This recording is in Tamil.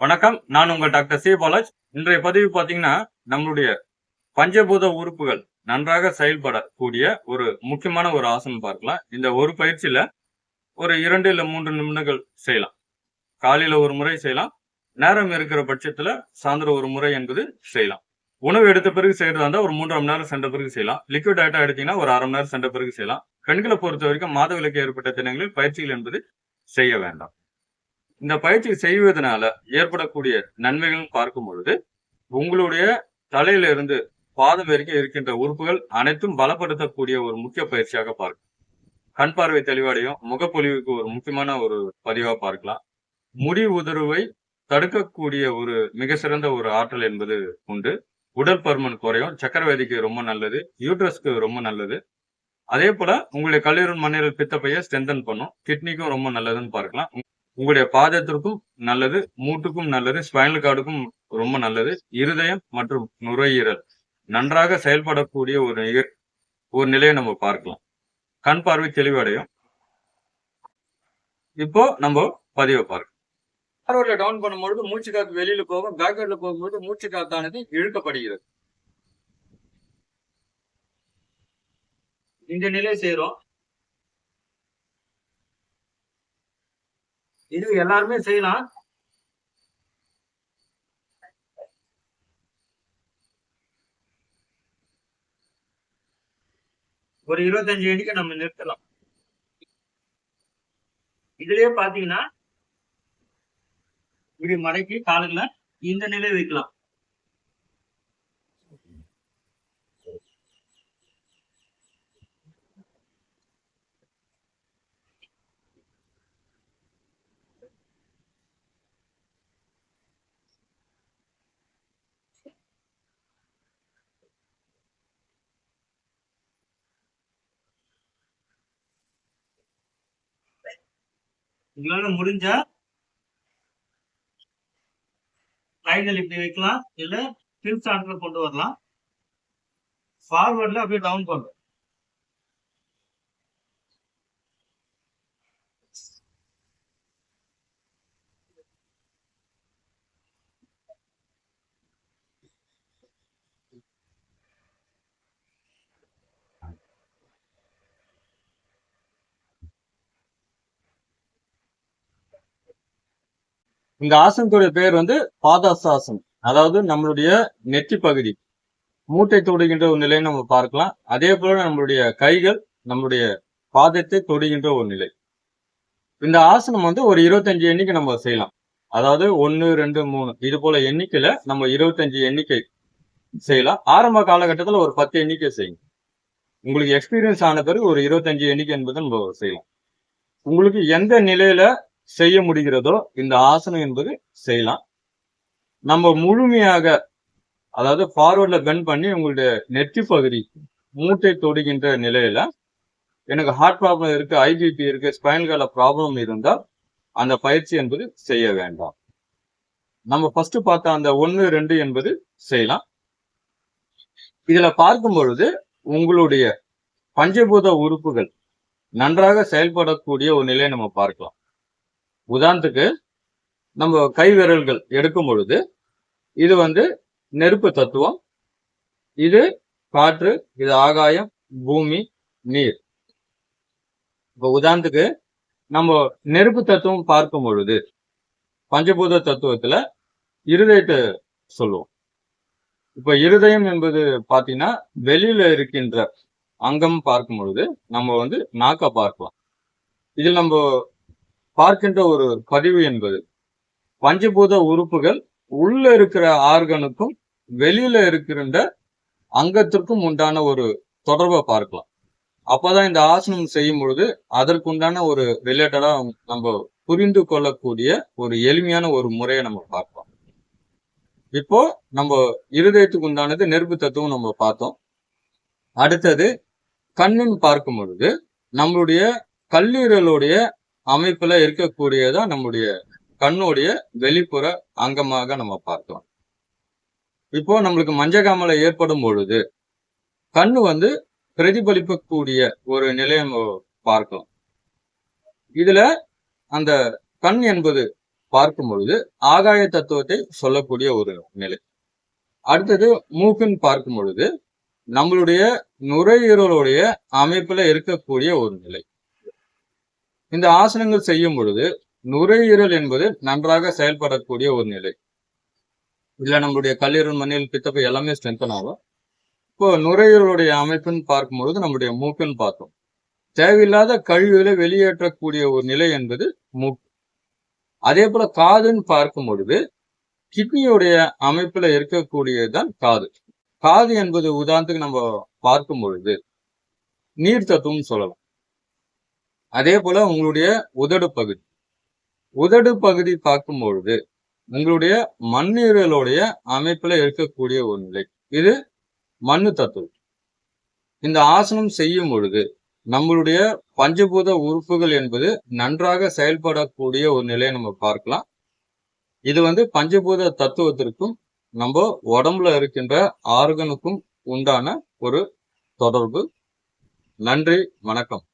வணக்கம். நான் உங்கள் டாக்டர் சி. பாலாஜ். இன்றைய பதிவு பார்த்தீங்கன்னா நம்மளுடைய பஞ்சபூத உறுப்புகள் நன்றாக செயல்படக்கூடிய ஒரு முக்கியமான ஒரு ஆசனம் பார்க்கலாம். இந்த ஒரு பயிற்சியில ஒரு இரண்டு இல்லை மூன்று நிமிடங்கள் செய்யலாம். காலையில ஒரு முறை செய்யலாம். நேரம் இருக்கிற பட்சத்துல சாயந்தரம் ஒரு முறை என்பது செய்யலாம். உணவு எடுத்த பிறகு செய்யறதா இருந்தால் ஒரு மூன்றரை மணி நேரம் சென்ற பிறகு செய்யலாம். லிக்விட் டயட்டா எடுத்தீங்கன்னா ஒரு அரை மணி நேரம் சென்ற பிறகு செய்யலாம். பெண்களை பொறுத்த வரைக்கும் மாதவிலக்கு ஏற்பட்ட தினங்களில் பயிற்சிகள் என்பது செய்ய வேண்டாம். இந்த பயிற்சி செய்வதனால ஏற்படக்கூடிய நன்மைகள் பார்க்கும் பொழுது உங்களுடைய தலையில இருந்து பாதம் வரைக்கும் இருக்கின்ற உறுப்புகள் அனைத்தும் பலப்படுத்தக்கூடிய ஒரு முக்கிய பயிற்சியாக பார்க்கும். கண் பார்வை தெளிவடையும் முகப்பொலிவுக்கு ஒரு முக்கியமான ஒரு பதிவா பார்க்கலாம். முடி உதர்வை தடுக்கக்கூடிய ஒரு மிக சிறந்த ஒரு ஆற்றல் என்பது உண்டு. உடல் பருமன் குறையும் சக்கரவேதிக்கு ரொம்ப நல்லது யூட்ரஸ்க்கு ரொம்ப நல்லது. அதே போல உங்களுடைய கல்லீரல் மண்ணீரல் பித்தப்பைய ஸ்ட்ரென்தன் பண்ணும் கிட்னிக்கும் ரொம்ப நல்லதுன்னு பார்க்கலாம். உங்களுடைய பாதத்திற்கும் நல்லது மூட்டுக்கும் நல்லது ஸ்பைனல் கார்டுக்கும் ரொம்ப நல்லது. இருதயம் மற்றும் நுரையீரல் நன்றாக செயல்படக்கூடிய ஒரு நிகர் ஒரு நிலையை நம்ம பார்க்கலாம். கண் பார்வை தெளிவடையும். இப்போ நம்ம பதிவை பார்க்கலாம். பார்வையில டவுன் பண்ணும்பொழுது மூச்சு காத்து வெளியில போகும் பேக்வர்ட்ல போகும்போது மூச்சு காத்தானது இழுக்கப்படுகிறது. இந்த நிலை செய்யறோம் இது எல்லாருமே செய்யலாம். ஒரு இருபத்தஞ்சு அடிக்கு நம்ம நிறுத்தலாம். இதுலயே பாத்தீங்கன்னா இப்படி மடக்கி காலுங்களை இந்த நிலை வைக்கலாம். உங்களால முடிஞ்சா கைகள் இப்படி வைக்கலாம் இல்ல ஹில் ஸ்டாண்ட்ல கொண்டு வரலாம். ஃபார்வர்ட்ல அப்படியே டவுன் பண்ணும் இந்த ஆசனத்துடைய பேர் வந்து பாதாசாசனம் அதாவது நம்மளுடைய நெற்றி பகுதி. மூட்டை தொடுகின்ற ஒரு நிலையை நம்ம பார்க்கலாம். அதே போல நம்மளுடைய கைகள் நம்மளுடைய பாதத்தை தொடுகின்ற ஒரு நிலை. இந்த ஆசனம் வந்து ஒரு இருபத்தஞ்சு எண்ணிக்கை நம்ம செய்யலாம். அதாவது ஒன்று ரெண்டு மூணு. இது போல எண்ணிக்கையில நம்ம இருபத்தஞ்சு எண்ணிக்கை செய்யலாம். ஆரம்ப காலகட்டத்தில் ஒரு பத்து எண்ணிக்கை செய்யுங்க. உங்களுக்கு எக்ஸ்பீரியன்ஸ் ஆன பிறகு ஒரு இருபத்தஞ்சு எண்ணிக்கை என்பதை நம்ம செய்யலாம். உங்களுக்கு எந்த நிலையில செய்ய முடிகிறதோ இந்த ஆசனம் என்பது செய்யலாம். நம்ம முழுமையாக அதாவது ஃபார்வர்ட்ல பெண்ட் பண்ணி உங்களுடைய நெற்றி பகுதி மூட்டை தொடுகின்ற நிலையில எனக்கு ஹார்ட் ப்ராப்ளம் இருக்கு ஐபிபி இருக்கு ஸ்பைனல் கால ப்ராப்ளம் இருந்தால் அந்த பயிற்சி என்பது செய்ய வேண்டாம். நம்ம ஃபர்ஸ்ட் பார்த்த அந்த ஒன்று ரெண்டு என்பது செய்யலாம். இதுல பார்க்கும் பொழுது உங்களுடைய பஞ்சபூத உறுப்புகள் நன்றாக செயல்படக்கூடிய ஒரு நிலையை நம்ம பார்க்கலாம். உதாரணத்துக்கு நம்ம கை விரல்கள் எடுக்கும் பொழுது இது வந்து நெருப்பு தத்துவம் இது காற்று இது ஆகாயம் பூமி நீர். இப்போ உதாரணத்துக்கு நம்ம நெருப்பு தத்துவம் பார்க்கும் பொழுது பஞ்சபூத தத்துவத்துல இருதயத்தை சொல்லுவோம். இப்ப இருதயம் என்பது பாத்தீங்கன்னா வெளியில இருக்கின்ற அங்கம் பார்க்கும் பொழுது நம்ம வந்து நாக்கை பார்க்கலாம். இதில் நம்ம பார்க்கின்ற ஒரு பதிவு என்பது பஞ்சபூத உறுப்புகள் உள்ள இருக்கிற ஆர்கனுக்கும் வெளியில இருக்கின்ற அங்கத்திற்கும் உண்டான ஒரு தொடர்பை பார்க்கலாம். அப்பதான் இந்த ஆசனம் செய்யும் பொழுது அதற்குண்டான ஒரு ரிலேட்டடா நம்ம புரிந்து கொள்ளக்கூடிய ஒரு எளிமையான ஒரு முறையை நம்ம பார்க்கலாம் இப்போ நம்ம இருதயத்துக்கு உண்டானது நெருப்பு தத்துவம் நம்ம பார்த்தோம். அடுத்தது கண்ணின் பார்க்கும் பொழுது நம்மளுடைய கல்லீரலுடைய அமைப்புல இருக்கக்கூடியதா நம்முடைய கண்ணுடைய வெளிப்புற அங்கமாக நம்ம பார்க்கலாம் இப்போ நம்மளுக்கு மஞ்சகாமலை ஏற்படும் பொழுது கண்ணு வந்து பிரதிபலிக்கக்கூடிய ஒரு நிலையை நம்ம பார்க்கலாம். இதுல அந்த கண் என்பது பார்க்கும் பொழுது ஆகாய தத்துவத்தை சொல்லக்கூடிய ஒரு நிலை. அடுத்தது மூக்குன்னு பார்க்கும் பொழுது நம்மளுடைய நுரையீரலுடைய அமைப்புல இருக்கக்கூடிய ஒரு நிலை. இந்த ஆசனங்கள் செய்யும் பொழுது நுரையீரல் என்பது நன்றாக செயல்படக்கூடிய ஒரு நிலை. இல்லை நம்மளுடைய கல்லீரல் மண்ணில் பித்தப்பை எல்லாமே ஸ்ட்ரென்தன் ஆகும். இப்போ நுரையீரலுடைய அமைப்புன்னு பார்க்கும்பொழுது நம்முடைய மூக்குன்னு பார்த்தோம். தேவையில்லாத கழிவுகளை வெளியேற்றக்கூடிய ஒரு நிலை என்பது மூக்கு. அதே போல காதுன்னு பார்க்கும் பொழுது கிட்னியுடைய அமைப்புல இருக்கக்கூடியதுதான் காது. காது என்பது உதாரணத்துக்கு நம்ம பார்க்கும் பொழுது நீர் தத்துவம் சொல்லலாம். அதே போல உங்களுடைய உதடு பகுதி. உதடு பகுதி பார்க்கும் பொழுது உங்களுடைய மண்ணீரலுடைய அமைப்புல இருக்கக்கூடிய ஒரு நிலை. இது மண்ணு தத்துவம். இந்த ஆசனம் செய்யும் பொழுது நம்மளுடைய பஞ்சபூத உறுப்புகள் என்பது நன்றாக செயல்படக்கூடிய ஒரு நிலையை நம்ம பார்க்கலாம். இது வந்து பஞ்சபூத தத்துவத்திற்கும் நம்ம உடம்புல இருக்கின்ற ஆர்கனுக்கும் உண்டான ஒரு தொடர்பு. நன்றி வணக்கம்.